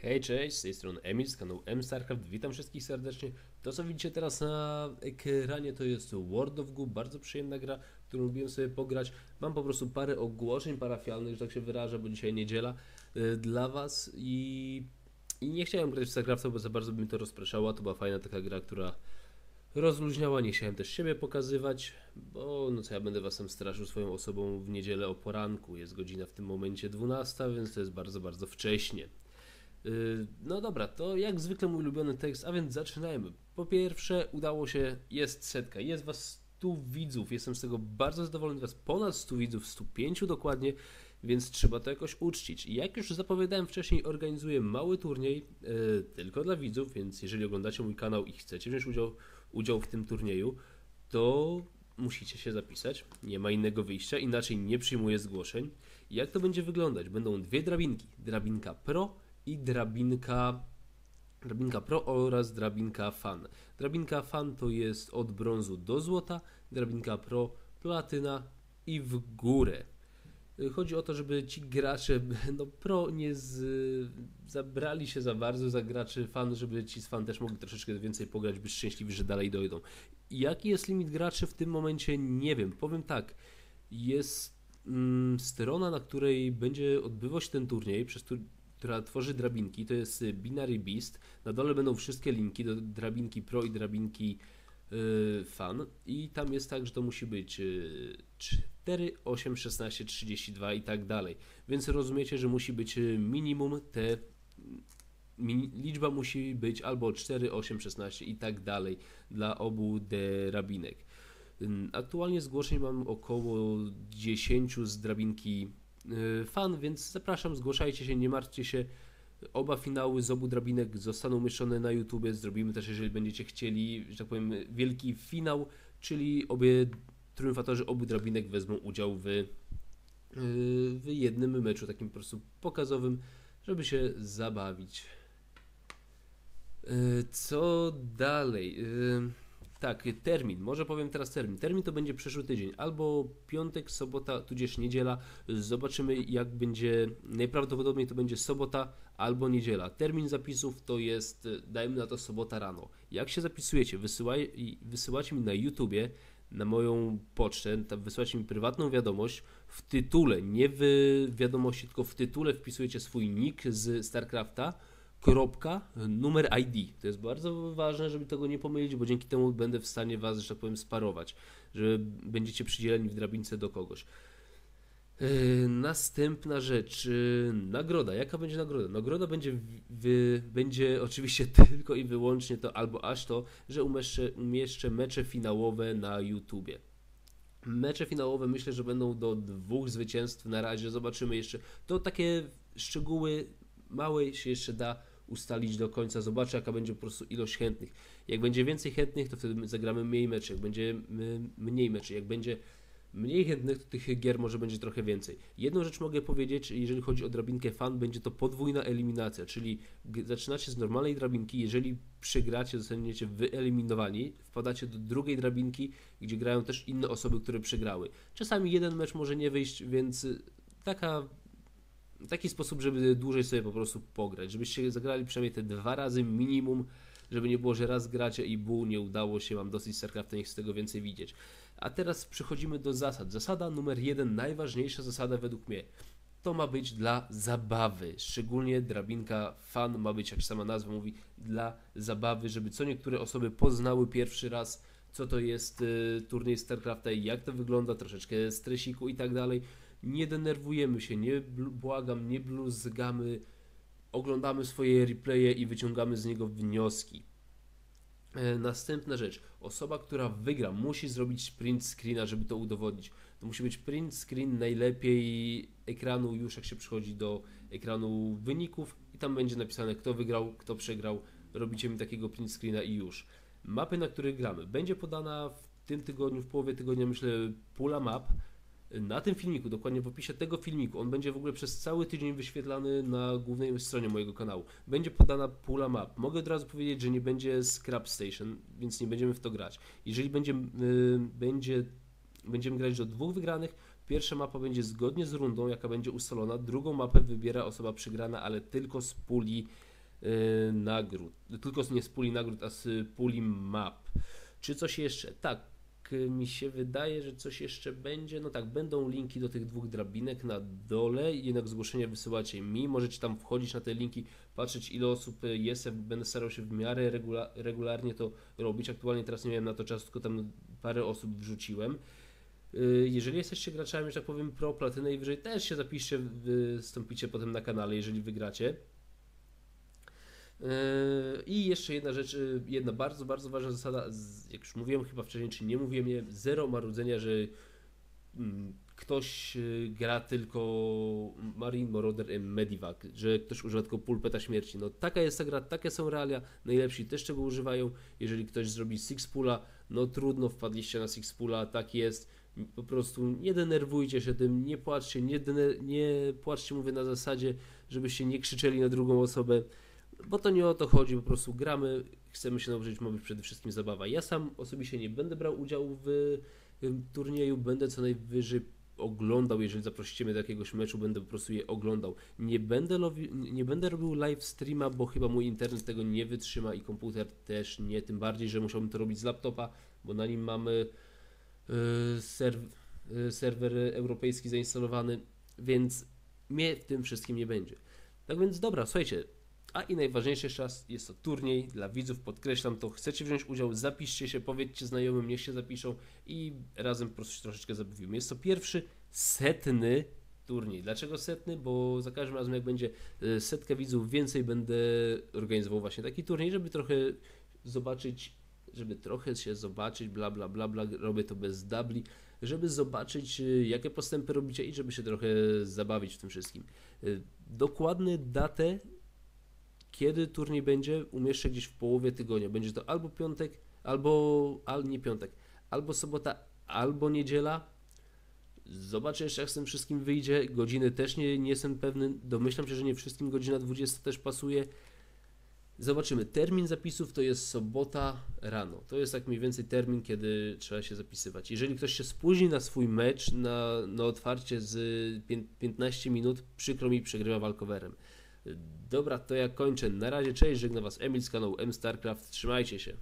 Hej, cześć, z tej strony Emil z kanału MStarcraft. Witam wszystkich serdecznie. To, co widzicie teraz na ekranie, to jest World of Goo, bardzo przyjemna gra, którą lubiłem sobie pograć. Mam po prostu parę ogłoszeń parafialnych, że tak się wyrażę, bo dzisiaj niedziela y, dla Was i, i nie chciałem grać w StarCrafta, bo za bardzo by mi to rozpraszało. To była fajna taka gra, która rozluźniała. Nie chciałem też siebie pokazywać, bo no co ja będę Was tam straszył swoją osobą w niedzielę o poranku. Jest godzina w tym momencie 12, więc to jest bardzo, bardzo wcześnie. Yy, No dobra, to jak zwykle mój ulubiony tekst, a więc zaczynajmy. Po pierwsze, udało się, jest setka, jest was 100 widzów, jestem z tego bardzo zadowolony, was ponad 100 widzów, 105 dokładnie, więc trzeba to jakoś uczcić. Jak już zapowiadałem wcześniej, organizuję mały turniej yy, tylko dla widzów, więc jeżeli oglądacie mój kanał i chcecie wziąć udział, udział w tym turnieju, to musicie się zapisać, nie ma innego wyjścia, inaczej nie przyjmuję zgłoszeń. Jak to będzie wyglądać? Będą dwie drabinki, drabinka Pro i drabinka, drabinka Pro oraz drabinka Fan. Drabinka Fan to jest od brązu do złota, drabinka Pro platyna i w górę. Chodzi o to, żeby ci gracze no pro nie z, zabrali się za bardzo za graczy fan, żeby ci z fan też mogli troszeczkę więcej pograć, być szczęśliwi, że dalej dojdą. Jaki jest limit graczy w tym momencie? Nie wiem. Powiem tak, jest mm, strona, na której będzie odbywał się ten turniej, przez która tworzy drabinki, to jest y, Binary Beast. Na dole będą wszystkie linki do drabinki Pro i drabinki y, Fan i tam jest tak, że to musi być y, 4, 8, 16, 32 i tak dalej. Więc rozumiecie, że musi być y, minimum te liczba musi być albo 4, 8, 16 i tak dalej dla obu drabinek. Aktualnie zgłoszeń mam około 10 z drabinki fan, więc zapraszam, zgłaszajcie się, nie martwcie się. Oba finały z obu drabinek zostaną umieszczone na YouTubie. Zrobimy też, jeżeli będziecie chcieli, że tak powiem, wielki finał, czyli obie triumfatorzy obu drabinek wezmą udział w, y, w jednym meczu, takim po prostu pokazowym, żeby się zabawić. Y, Co dalej? Tak, termin. Może powiem teraz termin. Termin to będzie przyszły tydzień. Albo piątek, sobota, tudzież niedziela. Zobaczymy, jak będzie. Najprawdopodobniej to będzie sobota albo niedziela. Termin zapisów to jest, dajmy na to, sobota rano. Jak się zapisujecie? Wysyłaj, wysyłacie mi na YouTubie, na moją pocztę, tam wysyłacie mi prywatną wiadomość. W tytule, nie w wiadomości, tylko w tytule wpisujecie swój nick z StarCrafta kropka, numer ID. To jest bardzo ważne, żeby tego nie pomylić, bo dzięki temu będę w stanie Was, że tak powiem, sparować, że będziecie przydzieleni w drabince do kogoś. Yy, następna rzecz, yy, nagroda. Jaka będzie nagroda? Nagroda będzie, będzie oczywiście tylko i wyłącznie to, albo aż to, że umieszczę, umieszczę mecze finałowe na YouTubie. Mecze finałowe myślę, że będą do dwóch zwycięstw na razie. Zobaczymy jeszcze. To takie szczegóły małe się jeszcze da ustalić do końca. Zobaczę, jaka będzie po prostu ilość chętnych. Jak będzie więcej chętnych, to wtedy zagramy mniej meczy. Jak będzie mniej meczy, jak będzie mniej chętnych, to tych gier może będzie trochę więcej. Jedną rzecz mogę powiedzieć, jeżeli chodzi o drabinkę fan, będzie to podwójna eliminacja, czyli zaczynacie z normalnej drabinki, jeżeli przegracie, zostaniecie wyeliminowani, wpadacie do drugiej drabinki, gdzie grają też inne osoby, które przegrały. Czasami jeden mecz może nie wyjść, więc y, taka taki sposób, żeby dłużej sobie po prostu pograć, żebyście zagrali przynajmniej te dwa razy minimum, żeby nie było, że raz gracie i bu, nie udało się, mam dosyć StarCrafta, nie chcę tego więcej widzieć. A teraz przechodzimy do zasad. Zasada numer jeden, najważniejsza zasada według mnie. To ma być dla zabawy, szczególnie drabinka fan ma być, jak sama nazwa mówi, dla zabawy, żeby co niektóre osoby poznały pierwszy raz, co to jest y, turniej StarCrafta jak to wygląda, troszeczkę stresiku i tak dalej nie denerwujemy się, nie błagam, nie bluzgamy, oglądamy swoje replaye i wyciągamy z niego wnioski. E, Następna rzecz. Osoba, która wygra, musi zrobić print screena, żeby to udowodnić. To musi być print screen najlepiej ekranu już jak się przychodzi do ekranu wyników i tam będzie napisane kto wygrał, kto przegrał. Robicie mi takiego print screena i już. Mapy, na których gramy. Będzie podana w tym tygodniu, w połowie tygodnia myślę pula map na tym filmiku, dokładnie w opisie tego filmiku, on będzie w ogóle przez cały tydzień wyświetlany na głównej stronie mojego kanału. Będzie podana pula map. Mogę od razu powiedzieć, że nie będzie Scrap Station, więc nie będziemy w to grać. Jeżeli będzie, yy, będzie, będziemy grać do dwóch wygranych, pierwsza mapa będzie zgodnie z rundą, jaka będzie ustalona, drugą mapę wybiera osoba przegrana, ale tylko z puli y, nagród. Tylko nie z puli nagród, a z puli map. Czy coś jeszcze? Tak, y, mi się wydaje, że coś jeszcze będzie. No tak, będą linki do tych dwóch drabinek na dole. Jednak zgłoszenia wysyłacie mi. Możecie tam wchodzić na te linki, patrzeć ile osób jest. Będę starał się w miarę regula regularnie to robić. Aktualnie teraz nie miałem na to czasu, tylko tam parę osób wrzuciłem. Y, jeżeli jesteście graczami, że tak powiem, pro, platynę i wyżej, też się zapiszcie, wystąpicie potem na kanale, jeżeli wygracie. Y, I jeszcze jedna rzecz, y, jedna bardzo, bardzo ważna zasada, jak już mówiłem chyba wcześniej, czy nie mówiłem, je, zero marudzenia, że mm, ktoś gra tylko Marine, Marauder i Medivac, że ktoś używa tylko pulpeta śmierci. No taka jest ta gra, takie są realia, najlepsi też czego używają. Jeżeli ktoś zrobi six pula, no trudno, wpadliście na six pula, tak jest po prostu nie denerwujcie się tym, nie płaczcie, nie, nie płaczcie, mówię na zasadzie, żebyście nie krzyczeli na drugą osobę, bo to nie o to chodzi, po prostu gramy, chcemy się nauczyć, ma być przede wszystkim zabawa. Ja sam osobiście nie będę brał udziału w, w turnieju, będę co najwyżej oglądał, jeżeli zaprosicie mnie do jakiegoś meczu, będę po prostu je oglądał. Nie będę, lowi, nie będę robił live streama, bo chyba mój internet tego nie wytrzyma i komputer też nie, tym bardziej, że musiałbym to robić z laptopa, bo na nim mamy Y, serw, y, serwer europejski zainstalowany, więc mnie w tym wszystkim nie będzie. Tak więc dobra, słuchajcie, a i najważniejszy raz, jest to turniej dla widzów, podkreślam to, chcecie wziąć udział, zapiszcie się, powiedzcie znajomym, niech się zapiszą i razem po prostu się troszeczkę zabawimy. Jest to pierwszy setny turniej. Dlaczego setny? Bo za każdym razem jak będzie y, setka widzów więcej, będę organizował właśnie taki turniej, żeby trochę zobaczyć żeby trochę się zobaczyć, bla, bla, bla, bla, robię to bez dubli, żeby zobaczyć, y, jakie postępy robicie i żeby się trochę zabawić w tym wszystkim. Y, dokładny datę, kiedy turniej będzie, umieszczę gdzieś w połowie tygodnia. Będzie to albo piątek, albo, al, nie piątek, albo sobota, albo niedziela. Zobaczę jeszcze, jak z tym wszystkim wyjdzie. Godziny też nie, nie jestem pewny. Domyślam się, że nie wszystkim godzina 20 też pasuje. Zobaczymy. Termin zapisów to jest sobota rano. To jest tak mniej więcej termin, kiedy trzeba się zapisywać. Jeżeli ktoś się spóźni na swój mecz, na, na otwarcie z 15 minut, przykro mi, przegrywa walkowerem. Dobra, to ja kończę. Na razie, cześć, żegna Was Emil z kanału M-StarCraft. Trzymajcie się.